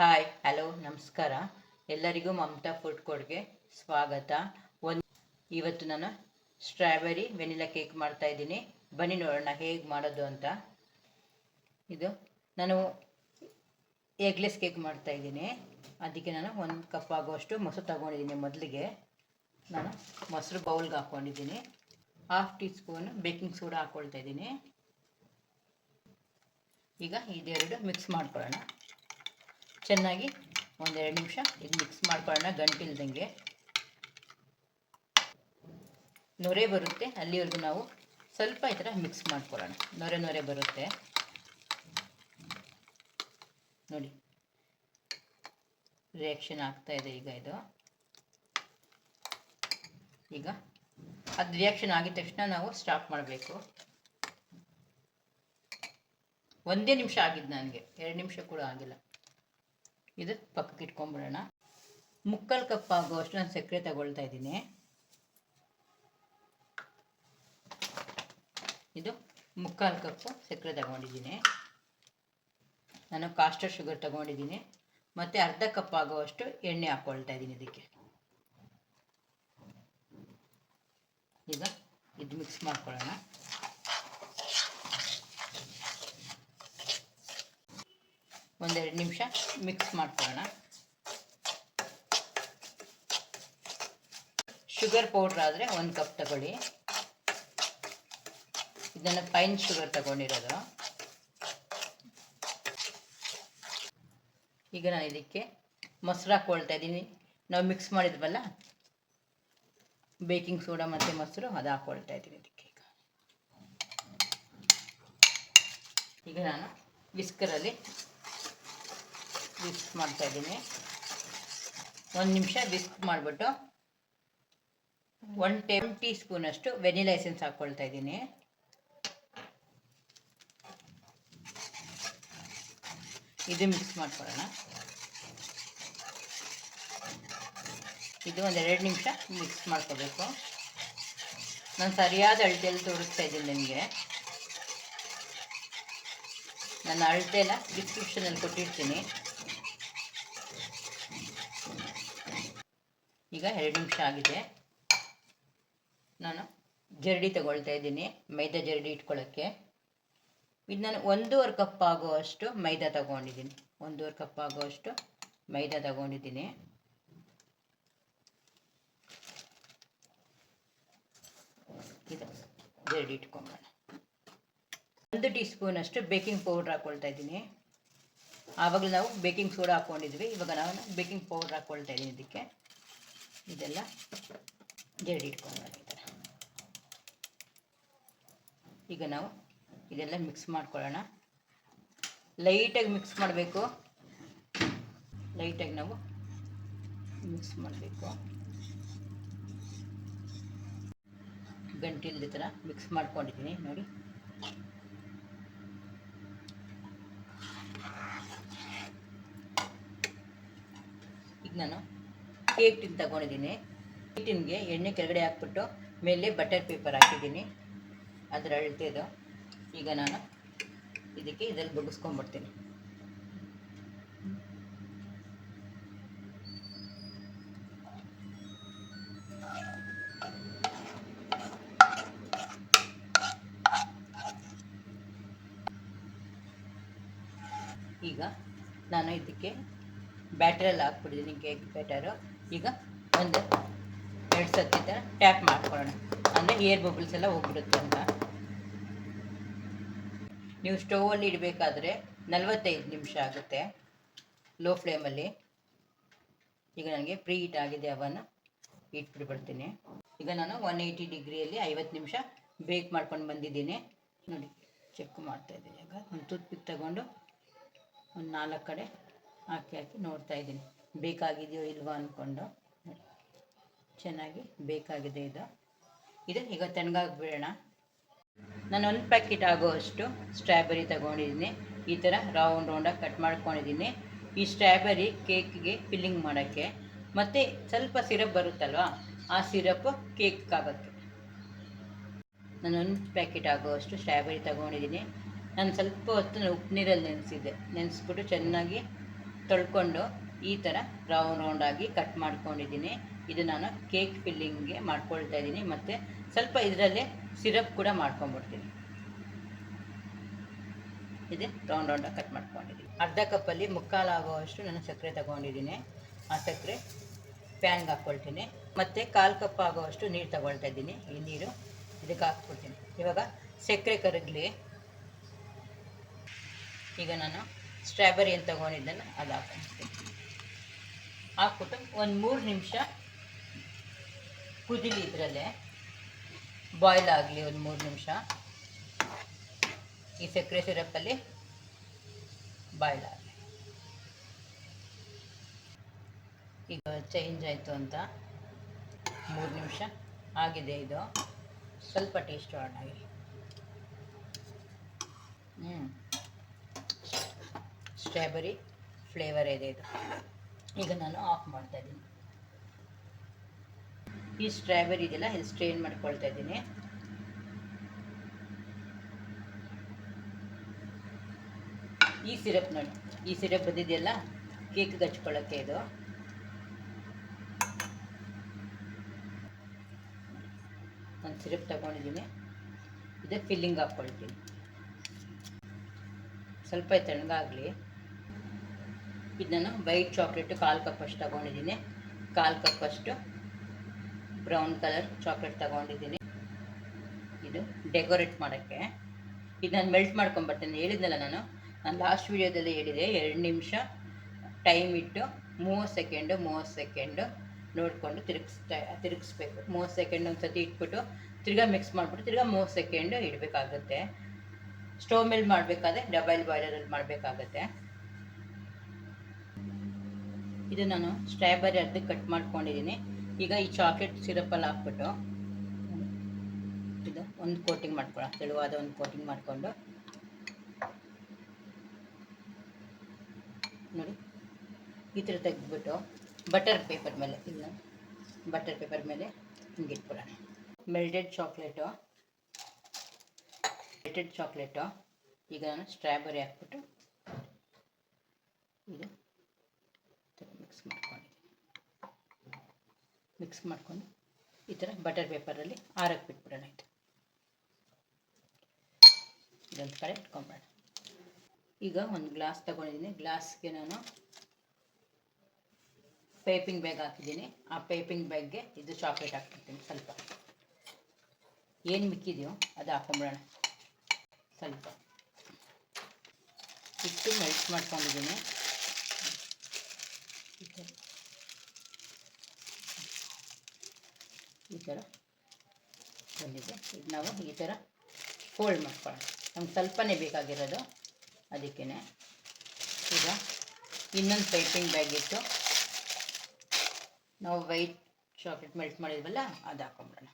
Hi hello ನಮಸ್ಕಾರ. ಎಲ್ಲರಿಗೂ Mamata food ಕೋರ್ಟ್ಗೆ ಸ್ವಾಗತ. ಒಂದು ಇವತ್ತು ನಾನು ಸ್ಟ್ರಾಬೆರಿ ವೆನಿಲಾ ಕೇಕ್ ಮಾಡ್ತಾ ಇದ್ದೀನಿ. ಬನ್ನಿ ನೋಡೋಣ ಹೇಗೆ ಮಾಡೋದು ಅಂತ. ಇದು ನಾನು ಎಗ್ಲೆಸ್ ಕೇಕ್ ಮಾಡ್ತಾ ಇದ್ದೀನಿ. ಅದಕ್ಕೆ ನಾನು ಒಂದು ಕಪ್ ಆಗುವಷ್ಟು ಮೊಸರು ತಗೊಂಡಿದ್ದೀನಿ ಮೊದಲಿಗೆ. ನಾನು ಮೊಸರು ಬೌಲ್ಗೆ ಹಾಕ್ಕೊಂಡಿದ್ದೀನಿ half teaspoon baking soda ಹಾಕ್ಕೊಳ್ತಾ ಇದ್ದೀನಿ. ಈಗ ಇದೆರಡು ಮಿಕ್ಸ್ ಮಾಡ್ಕೊಳ್ಳೋಣ. ಚೆನ್ನಾಗಿ ಒಂದೆರಡು ನಿಮಿಷ ಇದು ಮಿಕ್ಸ್ ಮಾಡ್ಕೊಳ್ಳೋಣ, ಗಂಟಿಲ್ದಂಗೆ. ನೊರೆ ಬರುತ್ತೆ, ಅಲ್ಲಿವರೆಗೂ ನಾವು ಸ್ವಲ್ಪ ಈ ಥರ ಮಿಕ್ಸ್ ಮಾಡ್ಕೊಳ್ಳೋಣ. ನೊರೆ ನೊರೆ ಬರುತ್ತೆ. ನೋಡಿ. ರಿಯಾಕ್ಷನ್ ಆಗ್ತಾ ಇದೆ ಈಗ ಇದು. ಈಗ ಅದು ರಿಯಾಕ್ಷನ್ ಆಗಿದ ತಕ್ಷಣ ನಾವು ಸ್ಟಾಪ್ ಮಾಡಬೇಕು. ಒಂದೇ ನಿಮಿಷ ಆಗಿದ್ದು ನನಗೆ. ಎರಡು ನಿಮಿಷ ಕೂಡ ಆಗಿಲ್ಲ. ಇದು ಪಕ್ಕಕ್ಕೆ ಇಟ್ಕೊಂಡ್ಬಿಡೋಣ. ಮುಕ್ಕಲ್ ಕಪ್ ಆಗುವಷ್ಟು ನಾನು ಸಕ್ಕರೆ ತಗೊಳ್ತಾ ಇದ್ದೀನಿ. ಇದು ಮುಕ್ಕಾಲು ಕಪ್ಪು ಸಕ್ಕರೆ ತಗೊಂಡಿದ್ದೀನಿ. ನಾನು ಕಾಸ್ಟರ್ ಶುಗರ್ ತಗೊಂಡಿದ್ದೀನಿ. ಮತ್ತು ಅರ್ಧ ಕಪ್ ಆಗುವಷ್ಟು ಎಣ್ಣೆ ಹಾಕ್ಕೊಳ್ತಾ ಇದ್ದೀನಿ ಇದಕ್ಕೆ. ಈಗ ಇದು ಮಿಕ್ಸ್ ಮಾಡ್ಕೊಳ್ಳೋಣ. ಒಂದೆರಡು ನಿಮಿಷ ಮಿಕ್ಸ್ ಮಾಡ್ಕೊಳ್ಳೋಣ. ಶುಗರ್ ಪೌಡ್ರ್ ಆದರೆ ಒಂದು ಕಪ್ ತಗೊಳ್ಳಿ. ಇದನ್ನು ಪೈನ್ ಶುಗರ್ ತಗೊಂಡಿರೋದು. ಈಗ ನಾನು ಇದಕ್ಕೆ ಮೊಸರು ಹಾಕ್ಕೊಳ್ತಾ ಇದ್ದೀನಿ. ನಾವು ಮಿಕ್ಸ್ ಮಾಡಿದ್ವಲ್ಲ? ಬೇಕಿಂಗ್ ಸೋಡಾ ಮತ್ತು ಮೊಸರು ಅದು ಹಾಕ್ಕೊಳ್ತಾ ಇದ್ದೀನಿ ಇದಕ್ಕೆ ಈಗ. ಈಗ ನಾನು ವಿಸ್ಕರಲ್ಲಿ ವಿಸ್ಕ್ ಮಾಡ್ತಾ ಇದ್ದೀನಿ. ಒಂದು ನಿಮಿಷ ವಿಸ್ಕ್ ಮಾಡಿಬಿಟ್ಟು ಒನ್ ಟೇಬಲ್ ಟೀ ಸ್ಪೂನಷ್ಟು ವೆನಿಲಾ ಎಸೆನ್ಸ್ ಹಾಕ್ಕೊಳ್ತಾ ಇದ್ದೀನಿ. ಇದು ಮಿಕ್ಸ್ ಮಾಡ್ಕೊಳ್ಳೋಣ. ಇದು ಒಂದು ಎರಡು ನಿಮಿಷ ಮಿಕ್ಸ್ ಮಾಡ್ಕೋಬೇಕು. ನಾನು ಸರಿಯಾದ ಅಳತೆಯಲ್ಲಿ ತೋರಿಸ್ತಾ ಇದ್ದೀನಿ ನಿಮಗೆ. ನನ್ನ ಅಳತೆನ ಡಿಸ್ಕ್ರಿಪ್ಷನಲ್ಲಿ ಕೊಟ್ಟಿರ್ತೀನಿ. ಈಗ ಎರಡು ನಿಮಿಷ ಆಗಿದೆ. ನಾನು ಜರಡಿ ತಗೊಳ್ತಾ ಇದ್ದೀನಿ, ಮೈದಾ ಜರಡಿ ಇಟ್ಕೊಳ್ಳೋಕ್ಕೆ ಇದು ನಾನು ಒಂದೂವರೆ ಕಪ್ ಆಗುವಷ್ಟು ಮೈದಾ ತಗೊಂಡಿದ್ದೀನಿ. ಒಂದೂವರೆ ಕಪ್ ಆಗುವಷ್ಟು ಮೈದಾ ತಗೊಂಡಿದ್ದೀನಿ. ಇದು ಜರಡಿ ಇಟ್ಕೊಂಬೋಣ ಒಂದು ಟೀ ಸ್ಪೂನಷ್ಟು ಬೇಕಿಂಗ್ ಪೌಡ್ರ್ ಹಾಕ್ಕೊಳ್ತಾ ಇದ್ದೀನಿ. ಆವಾಗಲೂ ನಾವು ಬೇಕಿಂಗ್ ಸೋಡಾ ಹಾಕ್ಕೊಂಡಿದ್ವಿ ಇವಾಗ ನಾವು ಬೇಕಿಂಗ್ ಪೌಡ್ರ್ ಹಾಕ್ಕೊಳ್ತಾ ಇದ್ದೀನಿ ಇದಕ್ಕೆ. ಇದೆಲ್ಲ ಜೇಡಿ ಥರ. ಈಗ ನಾವು ಇದೆಲ್ಲ ಮಿಕ್ಸ್ ಮಾಡ್ಕೊಳ್ಳೋಣ. ಲೈಟಾಗಿ ಮಿಕ್ಸ್ ಮಾಡಬೇಕು. ಲೈಟಾಗಿ ನಾವು ಮಿಕ್ಸ್ ಮಾಡಬೇಕು. ಗಂಟಿಲ್ದ ಥರ ಮಿಕ್ಸ್ ಮಾಡ್ಕೊಂಡಿದ್ದೀನಿ, ನೋಡಿ. ಈಗ ನಾನು ಕೇಕ್ ಟಿನ್ ತಗೊಂಡಿದ್ದೀನಿ. ಕೇಕ್ ಎಣ್ಣೆ ಕೆಳಗಡೆ ಹಾಕ್ಬಿಟ್ಟು ಮೇಲೆ ಬಟರ್ ಪೇಪರ್ ಹಾಕಿದ್ದೀನಿ. ಅದರ ಅಳತೆದು ಈಗ ನಾನು ಇದಕ್ಕೆ ಇದರಲ್ಲಿ ಬಗ್ಗಿಸ್ಕೊಂಡ್ಬಿಡ್ತೀನಿ. ಈಗ ನಾನು ಇದಕ್ಕೆ ಬ್ಯಾಟ್ರಲ್ಲಿ ಹಾಕ್ಬಿಟ್ಟಿದ್ದೀನಿ ಕೇಕ್ ಬ್ಯಾಟರು. ಈಗ ಒಂದು ಎರಡು ಸತಿ ಥರ ಟ್ಯಾಪ್ ಮಾಡ್ಕೊಳ್ಳೋಣ. ಅಂದರೆ ಏರ್ ಬಬಲ್ಸ್ ಎಲ್ಲ ಹೋಗ್ಬಿಡುತ್ತೆ ಅಂತ. ನೀವು ಸ್ಟೋವಲ್ಲಿ ಇಡಬೇಕಾದ್ರೆ ನಲವತ್ತೈದು ನಿಮಿಷ ಆಗುತ್ತೆ ಲೋ ಫ್ಲೇಮಲ್ಲಿ ಈಗ ನನಗೆ ಪ್ರೀ ಹೀಟ್ ಆಗಿದೆ ಅವನ್ನ ಇಟ್ಬಿಡ್ಬಿಡ್ತೀನಿ ಈಗ ನಾನು ಒನ್ ಏಯ್ಟಿ ಡಿಗ್ರಿಯಲ್ಲಿ ಐವತ್ತು ನಿಮಿಷ ಬೇಕ್ ಮಾಡ್ಕೊಂಡು ಬಂದಿದ್ದೀನಿ. ನೋಡಿ ಚೆಕ್ ಮಾಡ್ತಾಯಿದ್ದೀನಿ ಈಗ ಒಂದು ಟೂತ್ಪಿಕ್ ತಗೊಂಡು ಒಂದು ನಾಲ್ಕು ಕಡೆ ಹಾಕಿ ಹಾಕಿ ನೋಡ್ತಾ ಇದ್ದೀನಿ. ಬೇಕಾಗಿದೆಯೋ ಇಲ್ವೋ ಅಂದ್ಕೊಂಡು ಚೆನ್ನಾಗಿ ಬೇಕಾಗಿದೆ ಇದು. ಇದು ಈಗ ತಣ್ಣಗಾಗಿ ಬಿಡೋಣ ನಾನು ಒಂದು ಪ್ಯಾಕೆಟ್ ಆಗೋವಷ್ಟು ಸ್ಟ್ರಾಬೆರಿ ತಗೊಂಡಿದ್ದೀನಿ. ಈ ಥರ ರೌಂಡ್ ರೌಂಡಾಗಿ ಕಟ್ ಮಾಡ್ಕೊಂಡಿದ್ದೀನಿ. ಈ ಸ್ಟ್ರಾಬೆರಿ ಕೇಕ್ಗೆ ಫಿಲ್ಲಿಂಗ್ ಮಾಡೋಕ್ಕೆ. ಮತ್ತು ಸ್ವಲ್ಪ ಸಿರಪ್ ಬರುತ್ತಲ್ವ? ಆ ಸಿರಪ್ ಕೇಕ್ಗಾಗುತ್ತೆ ನಾನು ಒಂದು ಪ್ಯಾಕೆಟ್ ಆಗೋವಷ್ಟು ಸ್ಟ್ರಾಬೆರಿ ತಗೊಂಡಿದ್ದೀನಿ. ನಾನು ಸ್ವಲ್ಪ ಹೊತ್ತು ಉಪ್ಪು ನೀರಲ್ಲಿ ನೆನೆಸಿದ್ದೆ. ನೆನೆಸ್ಬಿಟ್ಟು ಚೆನ್ನಾಗಿ ತೊಳ್ಕೊಂಡು ಈ ಥರ ರೌಂಡ್ ರೌಂಡಾಗಿ ಕಟ್ ಮಾಡ್ಕೊಂಡಿದ್ದೀನಿ. ಇದು ನಾನು ಕೇಕ್ ಫಿಲ್ಲಿಂಗ್ಗೆ ಮಾಡ್ಕೊಳ್ತಾ ಇದ್ದೀನಿ. ಮತ್ತು ಸ್ವಲ್ಪ ಇದರಲ್ಲೇ ಸಿರಪ್ ಕೂಡ ಮಾಡ್ಕೊಂಡ್ಬಿಡ್ತೀನಿ. ಇದೆ ರೌಂಡ್ ರೌಂಡಾಗಿ ಕಟ್ ಮಾಡ್ಕೊಂಡಿದ್ದೀನಿ. ಅರ್ಧ ಕಪ್ಪಲ್ಲಿ ಮುಕ್ಕಾಲು ಆಗುವಷ್ಟು ನಾನು ಸಕ್ಕರೆ ತಗೊಂಡಿದ್ದೀನಿ. ಆ ಸಕ್ಕರೆ ಪ್ಯಾನ್ಗೆ ಹಾಕ್ಕೊಳ್ತೀನಿ ಮತ್ತು ಕಾಲು ಕಪ್ ಆಗುವಷ್ಟು ನೀರು ತಗೊಳ್ತಾ ಇದ್ದೀನಿ. ಈ ನೀರು ಇದಕ್ಕೆ ಹಾಕ್ಬಿಡ್ತೀನಿ. ಇವಾಗ ಸಕ್ಕರೆ ಕರಗಲಿ. ಈಗ ನಾನು ಸ್ಟ್ರಾಬೆರಿ ಅಂತ ತಗೊಂಡಿದ್ದನ್ನು ಅದು ಹಾಕ್ಕೊಳ್ತೀನಿ ಹಾಕ್ಬಿಟ್ಟು ಒಂದು ಮೂರು ನಿಮಿಷ ಕುದಿಲಿ ಇದರಲ್ಲೇ. ಬಾಯ್ಲ್ ಆಗಲಿ ಒಂದು ಮೂರು ನಿಮಿಷ. ಈ ಸಕ್ಕರೆ ಸಿರಪ್ಪಲ್ಲಿ ಬಾಯ್ಲ್ ಆಗಲಿ. ಈಗ ಚೇಂಜ್ ಆಯಿತು ಅಂತ ಮೂರು ನಿಮಿಷ. ಆಗಿದೆ ಇದು. ಸ್ವಲ್ಪ ಟೇಸ್ಟ್ ಆಗಿ ಹ್ಞೂ ಸ್ಟ್ರಾಬೆರಿ ಫ್ಲೇವರ್ ಇದೆ ಇದು. ಈಗ ನಾನು ಆಫ್ ಮಾಡ್ತಾ ಇದ್ದೀನಿ. ಈ ಸ್ಟ್ರಾಬೆರಿ ಇದೆಲ್ಲ ಇಲ್ಲಿ ಸ್ಟ್ರೈನ್ ಮಾಡ್ಕೊಳ್ತಾ ಇದ್ದೀನಿ. ಈ ಸಿರಪ್ ನೋಡಿ, ಈ ಸಿರಪ್ ಬಂದಿದೆಯಲ್ಲ ಕೇಕ್ ಹಚ್ಕೊಳ್ಳೋಕ್ಕೆ ಇದು. ಒಂದು ಸಿರಪ್ ತಗೊಂಡಿದ್ದೀನಿ. ಇದೇ ಫಿಲ್ಲಿಂಗ್ ಹಾಕ್ಕೊಳ್ತೀನಿ. ಸ್ವಲ್ಪ ತಣ್ಣಗಾಗಲಿ ಇದನ್ನು ವೈಟ್ ಚಾಕ್ಲೇಟು ಕಾಲು ಕಪ್ಪಷ್ಟು ತಗೊಂಡಿದ್ದೀನಿ. ಕಾಲು ಕಪ್ಪಷ್ಟು ಬ್ರೌನ್ ಕಲರ್ ಚಾಕ್ಲೇಟ್ ತಗೊಂಡಿದ್ದೀನಿ. ಇದು ಡೆಕೋರೇಟ್ ಮಾಡೋಕ್ಕೆ. ಇದು ನಾನು ಮೆಲ್ಟ್ ಮಾಡ್ಕೊಂಬರ್ತೀನಿ ಹೇಳಿದ್ನಲ್ಲ ನಾನು. ನಾನು ಲಾಸ್ಟ್ ವೀಡಿಯೋದಲ್ಲಿ ಹೇಳಿದೆ, ಎರಡು ನಿಮಿಷ ಟೈಮ್ ಇಟ್ಟು ಮೂವತ್ತು ಸೆಕೆಂಡು ಮೂವತ್ತು ಸೆಕೆಂಡು ನೋಡಿಕೊಂಡು ತಿರುಗಿಸ್ತಾ, ತಿರುಗಿಸ್ಬೇಕು. ಮೂವತ್ತು ಸೆಕೆಂಡ್ ಒಂದು ಸತಿ ಇಟ್ಬಿಟ್ಟು ತಿರ್ಗಾ ಮಿಕ್ಸ್ ಮಾಡಿಬಿಟ್ಟು ತಿರ್ಗಾ ಮೂವತ್ತು ಸೆಕೆಂಡು ಇಡಬೇಕಾಗುತ್ತೆ. ಸ್ಟೋವ್ ಮೇಲೆ ಮಾಡಬೇಕಾದ್ರೆ ಡಬಲ್ ಬಾಯ್ಲರಲ್ಲಿ ಮಾಡಬೇಕಾಗತ್ತೆ. ಇದು ನಾನು ಸ್ಟ್ರಾಬೆರಿ ಅರ್ಧ ಕಟ್ ಮಾಡ್ಕೊಂಡಿದ್ದೀನಿ ಈಗ ಈ ಚಾಕ್ಲೇಟ್ ಸಿರಪ್ಪಲ್ಲಿ ಹಾಕ್ಬಿಟ್ಟು ಇದು ಒಂದು ಕೋಟಿಂಗ್ ಮಾಡ್ಕೊಳ್ಳೋ ತೆಳುವಾದ ಒಂದು ಕೋಟಿಂಗ್ ಮಾಡಿಕೊಂಡು. ನೋಡಿ, ಈ ಥರ ತೆಗೆದ್ಬಿಟ್ಟು ಬಟರ್ ಪೇಪರ್ ಮೇಲೆ, ಇಲ್ಲ ಬಟರ್ ಪೇಪರ್ ಮೇಲೆ ಹಿಂಗೆ ಇಟ್ಬಿಡೋಣ. ಮೆಲ್ಟೆಡ್ ಚಾಕ್ಲೇಟು ಮೆಲ್ಟೆಡ್ ಚಾಕ್ಲೇಟು ಈಗ ನಾನು ಸ್ಟ್ರಾಬೆರಿ ಹಾಕ್ಬಿಟ್ಟು ಇದು ಮಿಕ್ಸ್ ಮಾಡ್ಕೊಂಡಿದ್ದೀನಿ ಮಿಕ್ಸ್ ಮಾಡ್ಕೊಂಡು ಈ ಥರ ಬಟರ್ ಪೇಪರಲ್ಲಿ ಆರಕ್ಕೆ ಬಿಟ್ಬಿಡೋಣ ಇದು ಇದೊಂದು ಕಡೆ ಈಗ ಒಂದು ಗ್ಲಾಸ್ ತಗೊಂಡಿದ್ದೀನಿ. ಗ್ಲಾಸ್ಗೆ ನಾನು ಪೇಪಿಂಗ್ ಬ್ಯಾಗ್ ಹಾಕಿದ್ದೀನಿ. ಆ ಪೇಪಿಂಗ್ ಬ್ಯಾಗ್ಗೆ ಇದು ಚಾಕ್ಲೇಟ್ ಹಾಕ್ಬಿಡ್ತೀನಿ ಸ್ವಲ್ಪ. ಏನು ಮಿಕ್ಕಿದೆಯೋ ಅದು ಹಾಕೊಂಬಿಡೋಣ. ಸ್ವಲ್ಪ. ಇಟ್ಟು ಮೆಲ್ಟ್ ಮಾಡ್ಕೊಂಡಿದ್ದೀನಿ ಈ ಥರ ಈ ಥರ. ಬಂದಿದೆ. ಇದು ನಾವು ಈ ಥರ ಫೋಲ್ಡ್ ಮಾಡ್ಕೊಳ್ಳೋಣ. ನಮ್ಗೆ ಸ್ವಲ್ಪನೇ ಬೇಕಾಗಿರೋದು ಅದಕ್ಕೇ ಈಗ ಇನ್ನೊಂದು ಪೈಪಿಂಗ್ ಬ್ಯಾಗ್ ಇಟ್ಟು ನಾವು ವೈಟ್ ಚಾಕ್ಲೇಟ್ ಮೆಲ್ಟ್ ಮಾಡಿದ್ವಲ್ಲ, ಅದು ಹಾಕೊಂಬಿಡೋಣ.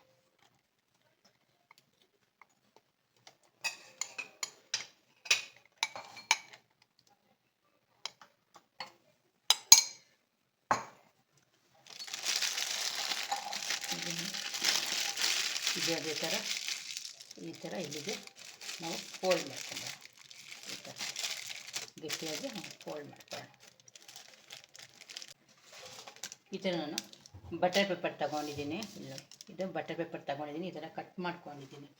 ಇದು ಅದೇ ಥರ. ಈ ಥರ ಇಲ್ಲಿಗೆ ನಾವು ಫೋಲ್ಡ್ ಮಾಡ್ಕೊಂಬೋಣ ಈ ಥರ. ಗಟ್ಟಿಯಾಗಿ ಫೋಲ್ಡ್ ಮಾಡ್ಕೊಳ್ಳೋಣ. ಈ ಥರ ನಾನು ಬಟರ್ ಪೇಪರ್ ತಗೊಂಡಿದ್ದೀನಿ. ಇಲ್ಲ, ಇದು ಬಟರ್ ಪೇಪರ್ ತಗೊಂಡಿದ್ದೀನಿ. ಈ ಥರ ಕಟ್ ಮಾಡ್ಕೊಂಡಿದ್ದೀನಿ.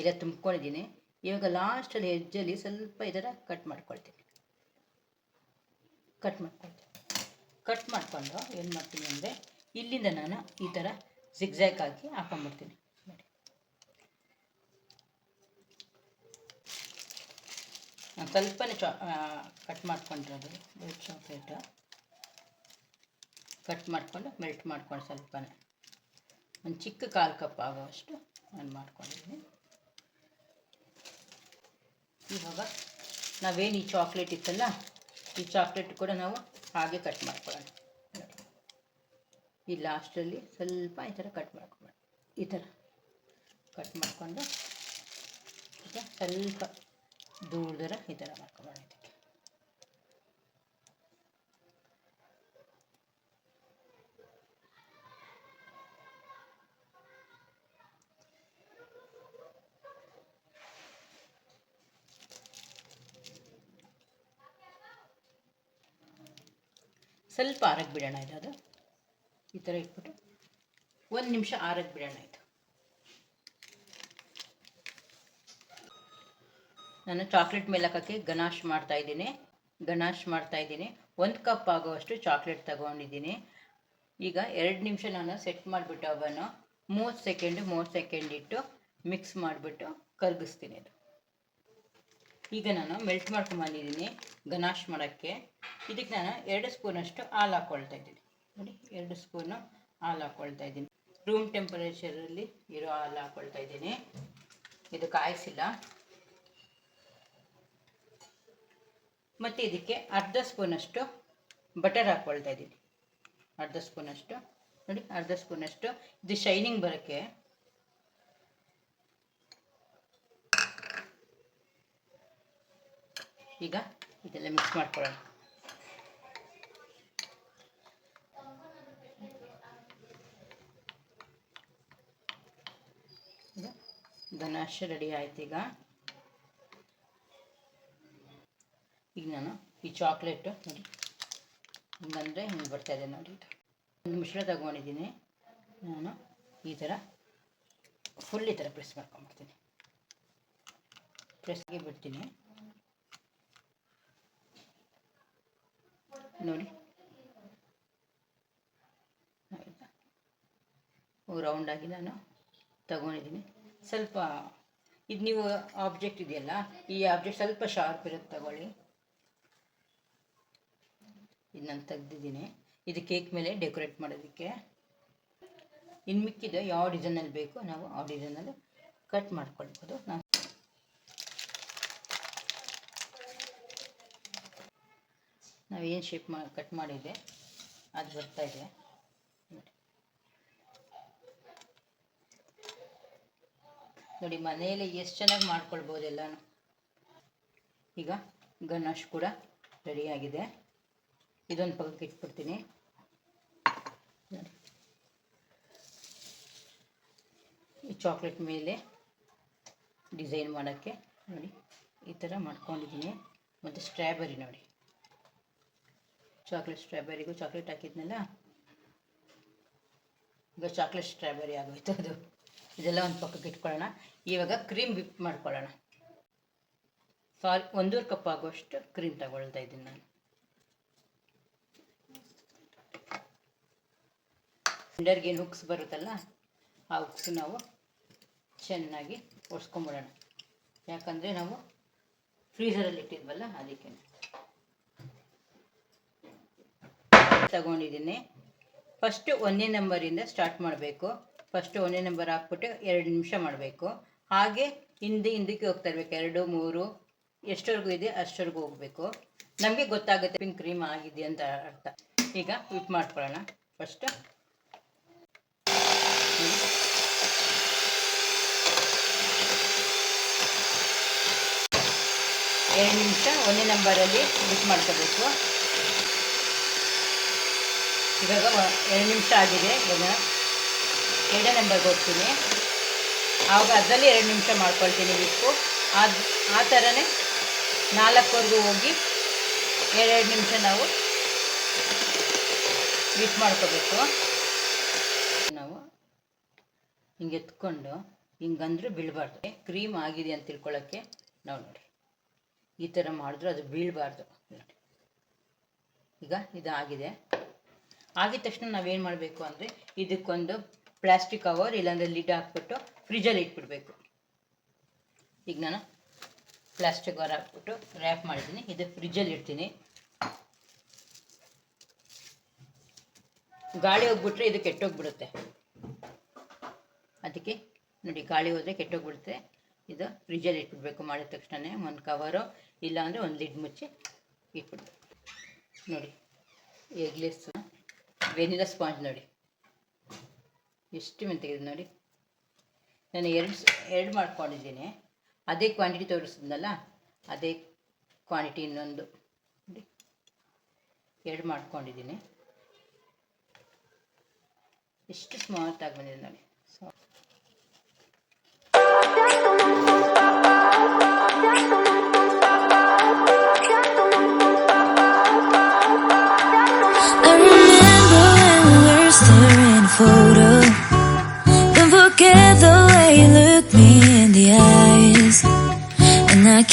ಇಲ್ಲ ತುಂಬ್ಕೊಂಡಿದ್ದೀನಿ. ಇವಾಗ ಲಾಸ್ಟಲ್ಲಿ ಹೆಜ್ಜಲ್ಲಿ ಸ್ವಲ್ಪ ಇದರ ಕಟ್ ಮಾಡ್ಕೊಳ್ತೀನಿ. ಕಟ್ ಮಾಡ್ಕೊಳ್ತೀನಿ. ಕಟ್ ಮಾಡಿಕೊಂಡು ಏನು ಮಾಡ್ತೀನಿ ಅಂದರೆ ಇಲ್ಲಿಂದ ನಾನು ಈ ಥರ ಜಿಗ್ಜ್ಯಾಕ್ ಹಾಕಿ ಹಾಕೊಂಡ್ಬಿಡ್ತೀನಿ. ನಾನು ಸ್ವಲ್ಪನೇ ಚಾ ಕಟ್ ಮಾಡ್ಕೊಂಡಿರೋದು. ವೈಟ್ ಚಾಕ್ಲೇಟ್ ಕಟ್ ಮಾಡಿಕೊಂಡು ಮೆಲ್ಟ್ ಮಾಡ್ಕೊಂಡು ಸ್ವಲ್ಪನೇ. ಒಂದು ಚಿಕ್ಕ ಕಾಲು ಕಪ್ ಆಗೋವಷ್ಟು ನಾನು ಮಾಡ್ಕೊಂಡಿದ್ದೀನಿ. ಇವಾಗ ನಾವೇನು ಈ ಚಾಕ್ಲೇಟ್ ಇತ್ತಲ್ಲ, ಈ ಚಾಕ್ಲೇಟ್ ಕೂಡ ನಾವು ಹಾಗೆ ಕಟ್ ಮಾಡ್ಕೊಳ್ಳೋಣ. ಈ ಲಾಸ್ಟಲ್ಲಿ ಸ್ವಲ್ಪ ಈ ಥರ ಕಟ್ ಮಾಡ್ಕೊಬೇಡ. ಈ ಥರ ಕಟ್ ಮಾಡಿಕೊಂಡು ಈಗ ಸ್ವಲ್ಪ ದೂರದರ ದೂರ ಈ ಥರ ಮಾಡ್ಕೊಳ್ಳೋಣ ಇದಕ್ಕೆ. ಸ್ವಲ್ಪ ಆರಕ್ಕೆ ಬಿಡೋಣ ಇದು ಅದು. ಈ ಥರ ಇಟ್ಬಿಟ್ಟು ಒಂದು ನಿಮಿಷ ಆರಕ್ಕೆ ಬಿಡೋಣ ಇದು ನಾನು ಚಾಕ್ಲೇಟ್ ಮೇಲಕ್ಕೆ ಗನಾಶ್ ಮಾಡ್ತಾ ಇದ್ದೀನಿ. ಗನಾಶ್ ಮಾಡ್ತಾ ಇದ್ದೀನಿ. ಒಂದು ಕಪ್ ಆಗುವಷ್ಟು ಚಾಕ್ಲೇಟ್ ತಗೊಂಡಿದ್ದೀನಿ. ಈಗ ಎರಡು ನಿಮಿಷ ನಾನು ಸೆಟ್ ಮಾಡಿಬಿಟ್ಟು ಅವನು ಮೂವತ್ತು ಸೆಕೆಂಡ್ ಮೂವತ್ತು ಸೆಕೆಂಡ್ ಇಟ್ಟು ಮಿಕ್ಸ್ ಮಾಡಿಬಿಟ್ಟು ಕರಗಿಸ್ತೀನಿ ಅದು. ಈಗ ನಾನು ಮೆಲ್ಟ್ ಮಾಡ್ಕೊಂಬಂದಿದ್ದೀನಿ ಗನಾಶ್ ಮಾಡೋಕ್ಕೆ. ಇದಕ್ಕೆ ನಾನು ಎರಡು ಸ್ಪೂನಷ್ಟು ಹಾಲು ಹಾಕ್ಕೊಳ್ತಾ ಇದ್ದೀನಿ. ನೋಡಿ, ಎರಡು ಸ್ಪೂನು ಹಾಲು ಹಾಕ್ಕೊಳ್ತಾ ಇದ್ದೀನಿ. ರೂಮ್ ಟೆಂಪರೇಚರಲ್ಲಿ ಇರೋ ಹಾಲು ಹಾಕ್ಕೊಳ್ತಾ ಇದ್ದೀನಿ. ಇದು ಕಾಯಿಸಿಲ್ಲ. ಮತ್ತು ಇದಕ್ಕೆ ಅರ್ಧ ಸ್ಪೂನಷ್ಟು ಬಟರ್ ಹಾಕ್ಕೊಳ್ತಾ ಇದ್ದೀನಿ. ಅರ್ಧ ಸ್ಪೂನಷ್ಟು ನೋಡಿ, ಅರ್ಧ ಸ್ಪೂನಷ್ಟು ಇದು ಶೈನಿಂಗ್ ಬರೋಕ್ಕೆ. ಈಗ ಇದೆಲ್ಲ ಮಿಕ್ಸ್ ಮಾಡ್ಕೊಳ್ಳೋಣ ಈಗ ಗನಾಶ ರೆಡಿ ಆಯ್ತು ಈಗ. ಈಗ ನಾನು ಈ ಚಾಕ್ಲೇಟು ನೋಡಿ. ಹಿಂಗಂದ್ರೆ ಹಿಂಗೆ ಇದೆ ನೋಡಿ. ಒಂದು ಮಿಶ್ರ ತಗೊಂಡಿದ್ದೀನಿ. ನಾನು ಈ ಥರ ಫುಲ್ ಈ ಥರ ಪ್ರೆಸ್ ಮಾಡ್ಕೊಂಡ್ಬಿಡ್ತೀನಿ. ಪ್ರೆಸ್ಗೆ ಬಿಡ್ತೀನಿ. ನೋಡಿ. ರೌಂಡಾಗಿ ನಾನು ತಗೊಂಡಿದ್ದೀನಿ. ಸ್ವಲ್ಪ, ಇದು ನೀವು ಆಬ್ಜೆಕ್ಟ್ ಇದೆಯಲ್ಲ, ಈ ಆಬ್ಜೆಕ್ಟ್ ಸ್ವಲ್ಪ ಶಾರ್ಪ್ ಇರುತ್ತೆ ತಗೊಳ್ಳಿ. ಇದು ನಾನು ತೆಗ್ದಿದ್ದೀನಿ. ಇದು ಕೇಕ್ ಮೇಲೆ ಡೆಕೋರೇಟ್ ಮಾಡೋದಕ್ಕೆ. ಇನ್ನು ಮಿಕ್ಕಿದ ಯಾವ ಡಿಸೈನಲ್ಲಿ ಬೇಕು, ನಾವು ಆ ಡಿಸೈನಲ್ಲಿ ಕಟ್ ಮಾಡ್ಕೊಳ್ಬೋದು. ನಾನು ಏನು ಶೇಪ್ ಮಾ ಕಟ್ ಮಾಡಿದೆ ಅದು ಬರ್ತಾ ಇದೆ ನೋಡಿ. ನೋಡಿ, ಮನೆಯಲ್ಲಿ ಎಷ್ಟು ಚೆನ್ನಾಗಿ ಮಾಡ್ಕೊಳ್ಬೋದು ಎಲ್ಲನೂ? ಈಗ ಗಣೇಶ್ ಕೂಡ ರೆಡಿಯಾಗಿದೆ ಇದೊಂದು ಪಕ್ಕಕ್ಕೆ ಇಟ್ಬಿಡ್ತೀನಿ. ಈ ಚಾಕ್ಲೇಟ್ ಮೇಲೆ ಡಿಸೈನ್ ಮಾಡೋಕ್ಕೆ, ನೋಡಿ, ಈ ಥರ ಮಾಡ್ಕೊಂಡಿದ್ದೀನಿ. ಮತ್ತು ಸ್ಟ್ರಾಬೆರಿ ನೋಡಿ. ಚಾಕ್ಲೇಟ್ ಸ್ಟ್ರಾಬೆರಿಗೂ ಚಾಕ್ಲೇಟ್ ಹಾಕಿದ್ನಲ್ಲ? ಈಗ ಚಾಕ್ಲೇಟ್ ಸ್ಟ್ರಾಬೆರಿ ಆಗೋಯ್ತು ಅದು. ಇದೆಲ್ಲ ಒಂದು ಪಕ್ಕಕ್ಕೆ ಇಟ್ಕೊಳ್ಳೋಣ. ಇವಾಗ ಕ್ರೀಮ್ ವಿಪ್ ಮಾಡ್ಕೊಳ್ಳೋಣ. ಸಾರಿ ಒಂದೂವರೆ ಕಪ್ ಆಗುವಷ್ಟು ಕ್ರೀಮ್ ತಗೊಳ್ತಾ ಇದ್ದೀನಿ ನಾನು. ಸಿಲಿಂಡರ್ಗೆ ಏನು ಹುಕ್ಸ್ ಬರುತ್ತಲ್ಲ, ಆ ಹುಕ್ಸ್ ನಾವು ಚೆನ್ನಾಗಿ ಒಡ್ಸ್ಕೊಂಬಿಡೋಣ ಯಾಕಂದರೆ ನಾವು ಫ್ರೀಸರಲ್ಲಿ ಇಟ್ಟಿದ್ವಲ್ಲ ಅದಕ್ಕೆ ತಗೊಂಡಿದ್ದೀನಿ. ಫಸ್ಟು ಒಂದೇ ನಂಬರಿಂದ ಸ್ಟಾರ್ಟ್ ಮಾಡಬೇಕು. ಫಸ್ಟು ಒಂದೇ ನಂಬರ್ ಹಾಕ್ಬಿಟ್ಟು ಎರಡು ನಿಮಿಷ ಮಾಡಬೇಕು. ಹಾಗೆ ಹಿಂದೆ ಹಿಂದಕ್ಕೆ ಹೋಗ್ತಾ ಇರಬೇಕು. ಎರಡು, ಮೂರು, ಎಷ್ಟವರೆಗೂ ಇದೆ ಅಷ್ಟವರೆಗೂ ಹೋಗಬೇಕು. ನಮಗೆ ಗೊತ್ತಾಗುತ್ತೆ ಪಿಂಕ್ ಕ್ರೀಮ್ ಆಗಿದೆ ಅಂತ ಅರ್ಥ. ಈಗ ವಿಪ್ ಮಾಡ್ಕೊಳ್ಳೋಣ. ಫಸ್ಟು ಎರಡು ನಿಮಿಷ ಒಂದೇ ನಂಬರಲ್ಲಿ ಬಿಟ್ ಮಾಡ್ಕೋಬೇಕು. ಇವಾಗ ಎರಡು ನಿಮಿಷ ಆಗಿದೆ. ಇವಾಗ ಎರಡನೇ ನಂಬರ್ಗೆ ಹೋಗ್ತೀನಿ ಆವಾಗ ಅದರಲ್ಲಿ ಎರಡು ನಿಮಿಷ ಮಾಡ್ಕೊಳ್ತೀನಿ ಬಿಟ್ಟು. ಅದು ಆ ಥರನೇ ನಾಲ್ಕವರೆಗೂ ಹೋಗಿ ಎರಡೆರಡು ನಿಮಿಷ ನಾವು ಬಿಟ್ ಮಾಡ್ಕೋಬೇಕು. ನಾವು ಹಿಂಗೆ ಎತ್ಕೊಂಡು ಹಿಂಗಂದ್ರೆ ಬೀಳಬಾರ್ದು. ಕ್ರೀಮ್ ಆಗಿದೆ ಅಂತ ತಿಳ್ಕೊಳ್ಳೋಕ್ಕೆ ನಾವು ನೋಡಿ. ಈ ಥರ ಮಾಡಿದ್ರೆ ಅದು ಬೀಳಬಾರ್ದು. ನೋಡಿ ಈಗ ಇದಾಗಿದೆ. ಆಗಿದ ತಕ್ಷಣ ನಾವೇನು ಮಾಡಬೇಕು ಅಂದರೆ ಇದಕ್ಕೊಂದು ಪ್ಲಾಸ್ಟಿಕ್ ಕವರ್ ಇಲ್ಲಾಂದರೆ ಲಿಡ್ ಹಾಕ್ಬಿಟ್ಟು ಫ್ರಿಜ್ಜಲ್ಲಿ ಇಟ್ಬಿಡ್ಬೇಕು. ಈಗ ನಾನು ಪ್ಲಾಸ್ಟಿಕ್ ಕವರ್ ಹಾಕ್ಬಿಟ್ಟು ರ್ಯಾಪ್ ಮಾಡಿದ್ದೀನಿ ಇದು ಫ್ರಿಜ್ಜಲ್ಲಿ ಇಡ್ತೀನಿ. ಗಾಳಿ ಹೋಗ್ಬಿಟ್ರೆ ಇದು ಕೆಟ್ಟೋಗ್ಬಿಡುತ್ತೆ. ಅದಕ್ಕೆ ನೋಡಿ, ಗಾಳಿ ಹೋದರೆ ಕೆಟ್ಟೋಗ್ಬಿಡುತ್ತೆ. ಇದು ಫ್ರಿಜ್ಜಲ್ಲಿ ಇಟ್ಬಿಡ್ಬೇಕು ಮಾಡಿದ ತಕ್ಷಣ ಒಂದು ಕವರು ಇಲ್ಲಾಂದರೆ ಒಂದು ಲಿಡ್ ಮುಚ್ಚಿ ಇಟ್ಬಿಡ್ಬೇಕು. ನೋಡಿ ಎಗ್ಲೆಸ್ ವೆನಿಲಾ ಸ್ಪಾಂಜ್ ನೋಡಿ. ಎಷ್ಟು ಮೆಂತೆಗಿದೆ ನೋಡಿ. ನಾನು ಎರಡು ಎರಡು ಮಾಡ್ಕೊಂಡಿದ್ದೀನಿ. ಅದೇ ಕ್ವಾಂಟಿಟಿ ತೋರಿಸಿದ್ನಲ್ಲ, ಅದೇ ಕ್ವಾಂಟಿಟಿ ಇನ್ನೊಂದು. ನೋಡಿ. ಎರಡು ಮಾಡ್ಕೊಂಡಿದ್ದೀನಿ. ಎಷ್ಟು ಸ್ಮಾರ್ಟಾಗಿ ಬಂದಿದೆ ನೋಡಿ.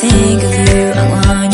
Think of you. I want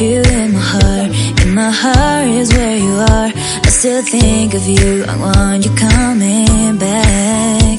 you in my heart. In my heart is where you are. I still think of you. I want you coming back.